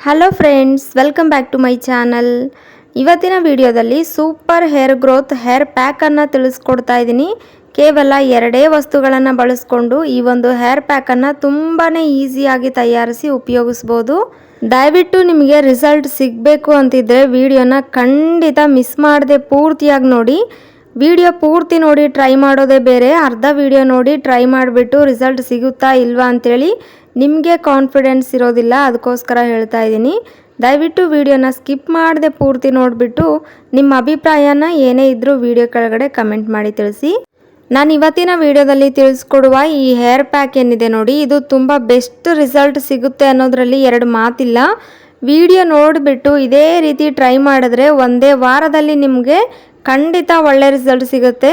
Hello friends welcome back to my channel ಇವತ್ತಿನ ವಿಡಿಯೋದಲ್ಲಿ super hair growth hair ಪ್ಯಾಕನ್ನು ತಿಳಿಸ್ಕೊಡ್ತಾ ಇದ್ದೀನಿ. ಕೇವಲ ಎರಡೇ ವಸ್ತುಗಳನ್ನು ಬಳಸ್ಕೊಂಡು ಈ ಒಂದು ಹೇರ್ ಪ್ಯಾಕನ್ನು ತುಂಬಾ ಈಸಿಯಾಗಿ ತಯಾರಿಸಿ ಉಪಯೋಗಿಸ್ಬೋದು. ದಯವಿಟ್ಟು ನಿಮಗೆ ರಿಸಲ್ಟ್ ಸಿಗಬೇಕು ಅಂತಿದ್ರೆ ವಿಡಿಯೋನ ಖಂಡಿತ ಮಿಸ್ ಮಾಡದೆ ಪೂರ್ತಿಯಾಗಿ ನೋಡಿ. ವಿಡಿಯೋ ಪೂರ್ತಿ ನೋಡಿ ಟ್ರೈ ಮಾಡೋದೇ ಬೇರೆ, ಅರ್ಧ ವಿಡಿಯೋ ನೋಡಿ ಟ್ರೈ ಮಾಡಿಬಿಟ್ಟು ರಿಸಲ್ಟ್ ಸಿಗುತ್ತಾ ಇಲ್ವಾ ಅಂತೇಳಿ. ನಿಮಗೆ ಕಾನ್ಫಿಡೆನ್ಸ್ ಇರೋದಿಲ್ಲ, ಅದಕ್ಕೋಸ್ಕರ ಹೇಳ್ತಾ ಇದ್ದೀನಿ. ದಯವಿಟ್ಟು ವಿಡಿಯೋನ ಸ್ಕಿಪ್ ಮಾಡದೆ ಪೂರ್ತಿ ನೋಡಿಬಿಟ್ಟು ನಿಮ್ಮ ಅಭಿಪ್ರಾಯನ ಏನೇ ಇದ್ದರೂ ವಿಡಿಯೋ ಕೆಳಗಡೆ ಕಮೆಂಟ್ ಮಾಡಿ ತಿಳಿಸಿ. ನಾನು ಇವತ್ತಿನ ವಿಡಿಯೋದಲ್ಲಿ ತಿಳಿಸ್ಕೊಡುವ ಈ ಹೇರ್ ಪ್ಯಾಕ್ ಏನಿದೆ ನೋಡಿ, ಇದು ತುಂಬ ಬೆಸ್ಟ್ ರಿಸಲ್ಟ್ ಸಿಗುತ್ತೆ ಅನ್ನೋದರಲ್ಲಿ ಎರಡು ಮಾತಿಲ್ಲ. ವಿಡಿಯೋ ನೋಡಿಬಿಟ್ಟು ಇದೇ ರೀತಿ ಟ್ರೈ ಮಾಡಿದ್ರೆ ಒಂದೇ ವಾರದಲ್ಲಿ ನಿಮಗೆ ಖಂಡಿತ ಒಳ್ಳೆ ರಿಸಲ್ಟ್ ಸಿಗುತ್ತೆ.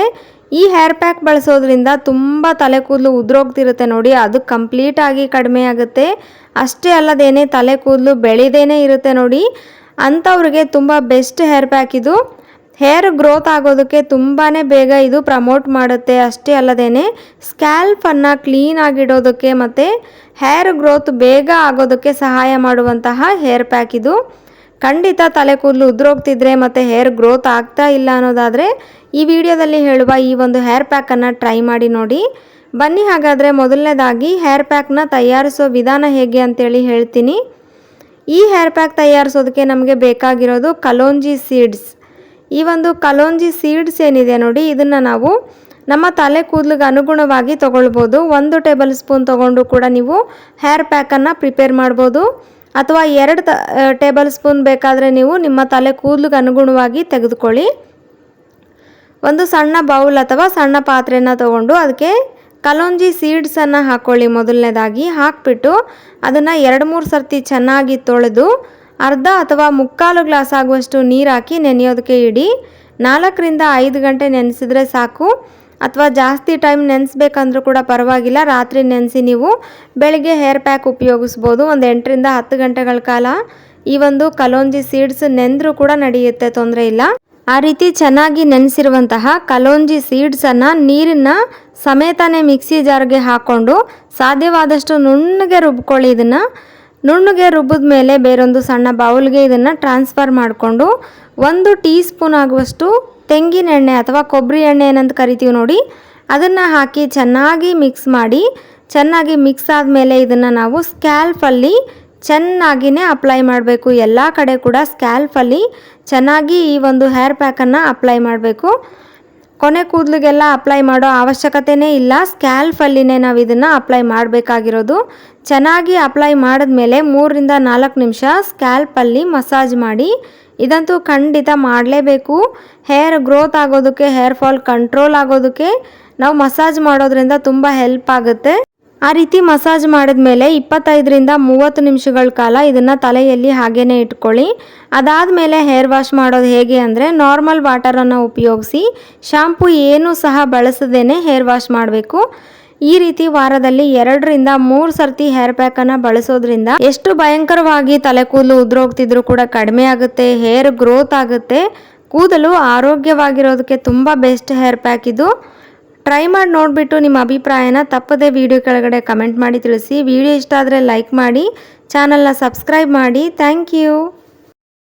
ಈ ಹೇರ್ ಪ್ಯಾಕ್ ಬಳಸೋದ್ರಿಂದ ತುಂಬ ತಲೆ ಕೂದಲು ಉದುರೋಗ್ತಿರುತ್ತೆ ನೋಡಿ. ಅದು ಕಂಪ್ಲೀಟ್ ಆಗಿ ಕಡಿಮೆ ಆಗುತ್ತೆ. ಅಷ್ಟೇ ಅಲ್ಲದೇನೆ ತಲೆ ಕೂದಲು ಬೆಳೆದೇನೆ ಇರುತ್ತೆ ನೋಡಿ. ಅಂಥವ್ರಿಗೆ ತುಂಬ ಬೆಸ್ಟ್ ಹೇರ್ ಪ್ಯಾಕ್ ಇದು. ಹೇರ್ ಗ್ರೋತ್ ಆಗೋದಕ್ಕೆ ತುಂಬಾ ಬೇಗ ಇದು ಪ್ರಮೋಟ್ ಮಾಡುತ್ತೆ. ಅಷ್ಟೇ ಅಲ್ಲದೇನೆ ಸ್ಕ್ಯಾಲ್ಫನ್ನು ಕ್ಲೀನಾಗಿಡೋದಕ್ಕೆ ಮತ್ತು ಹೇರ್ ಗ್ರೋತ್ ಬೇಗ ಆಗೋದಕ್ಕೆ ಸಹಾಯ ಮಾಡುವಂತಹ ಹೇರ್ ಪ್ಯಾಕ್ ಇದು. ಖಂಡಿತ ತಲೆ ಕೂದಲು ಉದುರೋಗ್ತಿದ್ರೆ ಮತ್ತು ಹೇರ್ ಗ್ರೋತ್ ಆಗ್ತಾ ಇಲ್ಲ ಅನ್ನೋದಾದರೆ ಈ ವಿಡಿಯೋದಲ್ಲಿ ಹೇಳುವ ಈ ಒಂದು ಹೇರ್ ಪ್ಯಾಕನ್ನು ಟ್ರೈ ಮಾಡಿ ನೋಡಿ. ಬನ್ನಿ ಹಾಗಾದರೆ ಮೊದಲನೇದಾಗಿ ಹೇರ್ ಪ್ಯಾಕ್ನ ತಯಾರಿಸೋ ವಿಧಾನ ಹೇಗೆ ಅಂತೇಳಿ ಹೇಳ್ತೀನಿ. ಈ ಹೇರ್ ಪ್ಯಾಕ್ ತಯಾರಿಸೋದಕ್ಕೆ ನಮಗೆ ಬೇಕಾಗಿರೋದು ಕಲೋಂಜಿ ಸೀಡ್ಸ್ ಈ ಒಂದು ಕಲೋಂಜಿ ಸೀಡ್ಸ್ ಏನಿದೆ ನೋಡಿ, ಇದನ್ನು ನಾವು ನಮ್ಮ ತಲೆ ಕೂದಲಿಗೆ ಅನುಗುಣವಾಗಿ ತೊಗೊಳ್ಬೋದು. ಒಂದು ಟೇಬಲ್ ಸ್ಪೂನ್ ತೊಗೊಂಡು ಕೂಡ ನೀವು ಹೇರ್ ಪ್ಯಾಕನ್ನು ಪ್ರಿಪೇರ್ ಮಾಡ್ಬೋದು. ಅಥವಾ ಎರಡು ತ ಟೇಬಲ್ ಸ್ಪೂನ್ ಬೇಕಾದರೆ ನೀವು ನಿಮ್ಮ ತಲೆ ಕೂದಲಿಗೆ ಅನುಗುಣವಾಗಿ ತೆಗೆದುಕೊಳ್ಳಿ. ಒಂದು ಸಣ್ಣ ಬೌಲ್ ಅಥವಾ ಸಣ್ಣ ಪಾತ್ರೆಯನ್ನು ತಗೊಂಡು ಅದಕ್ಕೆ ಕಲೋಂಜಿ ಸೀಡ್ಸನ್ನು ಹಾಕ್ಕೊಳ್ಳಿ ಮೊದಲನೇದಾಗಿ. ಹಾಕಿಬಿಟ್ಟು ಅದನ್ನು ಎರಡು ಮೂರು ಸರ್ತಿ ಚೆನ್ನಾಗಿ ತೊಳೆದು ಅರ್ಧ ಅಥವಾ ಮುಕ್ಕಾಲು ಗ್ಲಾಸ್ ಆಗುವಷ್ಟು ನೀರು ಹಾಕಿ ನೆನೆಯೋದಕ್ಕೆ ಇಡಿ. ನಾಲ್ಕರಿಂದ ಐದು ಗಂಟೆ ನೆನೆಸಿದ್ರೆ ಸಾಕು. ಅಥವಾ ಜಾಸ್ತಿ ಟೈಮ್ ನೆನೆಸ್ಬೇಕಂದ್ರೂ ಕೂಡ ಪರವಾಗಿಲ್ಲ. ರಾತ್ರಿ ನೆನೆಸಿ ನೀವು ಬೆಳಗ್ಗೆ ಹೇರ್ ಪ್ಯಾಕ್ ಉಪಯೋಗಿಸ್ಬೋದು. ಒಂದು ಎಂಟರಿಂದ ಹತ್ತು ಗಂಟೆಗಳ ಕಾಲ ಈ ಒಂದು ಕಲೋಂಜಿ ಸೀಡ್ಸ್ ನೆಂದರೂ ಕೂಡ ನಡೆಯುತ್ತೆ, ತೊಂದರೆ ಇಲ್ಲ. ಆ ರೀತಿ ಚೆನ್ನಾಗಿ ನೆನೆಸಿರುವಂತಹ ಕಲೋಂಜಿ ಸೀಡ್ಸನ್ನು ನೀರನ್ನ ಸಮೇತಾನೆ ಮಿಕ್ಸಿ ಜಾರ್ಗೆ ಹಾಕ್ಕೊಂಡು ಸಾಧ್ಯವಾದಷ್ಟು ನುಣ್ಣಗೆ ರುಬ್ಕೊಳ್ಳಿ. ಇದನ್ನು ನುಣ್ಣಗೆ ರುಬ್ಬಿದ ಮೇಲೆ ಬೇರೊಂದು ಸಣ್ಣ ಬೌಲ್ಗೆ ಇದನ್ನು ಟ್ರಾನ್ಸ್ಫರ್ ಮಾಡಿಕೊಂಡು ಒಂದು ಟೀ ಸ್ಪೂನ್ ಆಗುವಷ್ಟು ತೆಂಗಿನ ಎಣ್ಣೆ ಅಥವಾ ಕೊಬ್ಬರಿ ಎಣ್ಣೆ ಏನಂತ ಕರಿತೀವಿ ನೋಡಿ. ಅದನ್ನು ಹಾಕಿ ಚೆನ್ನಾಗಿ ಮಿಕ್ಸ್ ಮಾಡಿ, ಚೆನ್ನಾಗಿ ಮಿಕ್ಸ್ ಆದಮೇಲೆ ಇದನ್ನು ನಾವು ಸ್ಕ್ಯಾಲ್ಫಲ್ಲಿ ಚೆನ್ನಾಗಿಯೇ ಅಪ್ಲೈ ಮಾಡಬೇಕು. ಎಲ್ಲ ಕಡೆ ಕೂಡ ಸ್ಕ್ಯಾಲ್ಫಲ್ಲಿ ಚೆನ್ನಾಗಿ ಈ ಒಂದು ಹೇರ್ ಪ್ಯಾಕನ್ನು ಅಪ್ಲೈ ಮಾಡಬೇಕು. ಕೊನೆ ಕೂದಲಿಗೆಲ್ಲ ಅಪ್ಲೈ ಮಾಡೋ ಅವಶ್ಯಕತೆನೇ ಇಲ್ಲ. ಸ್ಕ್ಯಾಲ್ಫಲ್ಲಿನೇ ನಾವು ಇದನ್ನು ಅಪ್ಲೈ ಮಾಡಬೇಕಾಗಿರೋದು. ಚೆನ್ನಾಗಿ ಅಪ್ಲೈ ಮಾಡಿದ್ಮೇಲೆ ಮೂರರಿಂದ ನಾಲ್ಕು ನಿಮಿಷ ಸ್ಕ್ಯಾಲ್ಪಲ್ಲಿ ಮಸಾಜ್ ಮಾಡಿ. ಇದಂತೂ ಖಂಡಿತ ಮಾಡಲೇಬೇಕು. ಹೇರ್ ಗ್ರೋತ್ ಆಗೋದಕ್ಕೆ ಹೇರ್ ಫಾಲ್ ಕಂಟ್ರೋಲ್ ಆಗೋದಕ್ಕೆ ನಾವು ಮಸಾಜ್ ಮಾಡೋದ್ರಿಂದ ತುಂಬ ಹೆಲ್ಪ್ ಆಗುತ್ತೆ. ಆ ರೀತಿ ಮಸಾಜ್ ಮಾಡಿದ ಮೇಲೆ ಇಪ್ಪತ್ತೈದರಿಂದ ಮೂವತ್ತು ನಿಮಿಷಗಳ ಕಾಲ ಇದನ್ನು ತಲೆಯಲ್ಲಿ ಹಾಗೇನೆ ಇಟ್ಕೊಳ್ಳಿ. ಅದಾದ ಮೇಲೆ ಹೇರ್ ವಾಶ್ ಮಾಡೋದು ಹೇಗೆ ಅಂದರೆ ನಾರ್ಮಲ್ ವಾಟರನ್ನು ಉಪಯೋಗಿಸಿ ಶಾಂಪು ಏನೂ ಸಹ ಬಳಸದೇನೆ ಹೇರ್ ವಾಶ್ ಮಾಡಬೇಕು. ಈ ರೀತಿ ವಾರದಲ್ಲಿ ಎರಡರಿಂದ ಮೂರು ಸರ್ತಿ ಹೇರ್ ಪ್ಯಾಕನ್ನು ಬಳಸೋದ್ರಿಂದ ಎಷ್ಟು ಭಯಂಕರವಾಗಿ ತಲೆ ಕೂದಲು ಉದುರೋಗ್ತಿದ್ರು ಕೂಡ ಕಡಿಮೆ ಆಗುತ್ತೆ ಹೇರ್ ಗ್ರೋತ್ ಆಗುತ್ತೆ. ಕೂದಲು ಆರೋಗ್ಯವಾಗಿರೋದಕ್ಕೆ ತುಂಬ ಬೆಸ್ಟ್ ಹೇರ್ ಪ್ಯಾಕ್ ಇದು. ಟ್ರೈ ಮಾಡಿ ನೋಡಿಬಿಟ್ಟು ನಿಮ್ಮ ಅಭಿಪ್ರಾಯನ ತಪ್ಪದೇ ವಿಡಿಯೋ ಕೆಳಗಡೆ ಕಮೆಂಟ್ ಮಾಡಿ ತಿಳಿಸಿ. ವಿಡಿಯೋ ಇಷ್ಟ ಆದರೆ ಲೈಕ್ ಮಾಡಿ. ಚಾನಲ್ನ ಸಬ್ಸ್ಕ್ರೈಬ್ ಮಾಡಿ. Thank you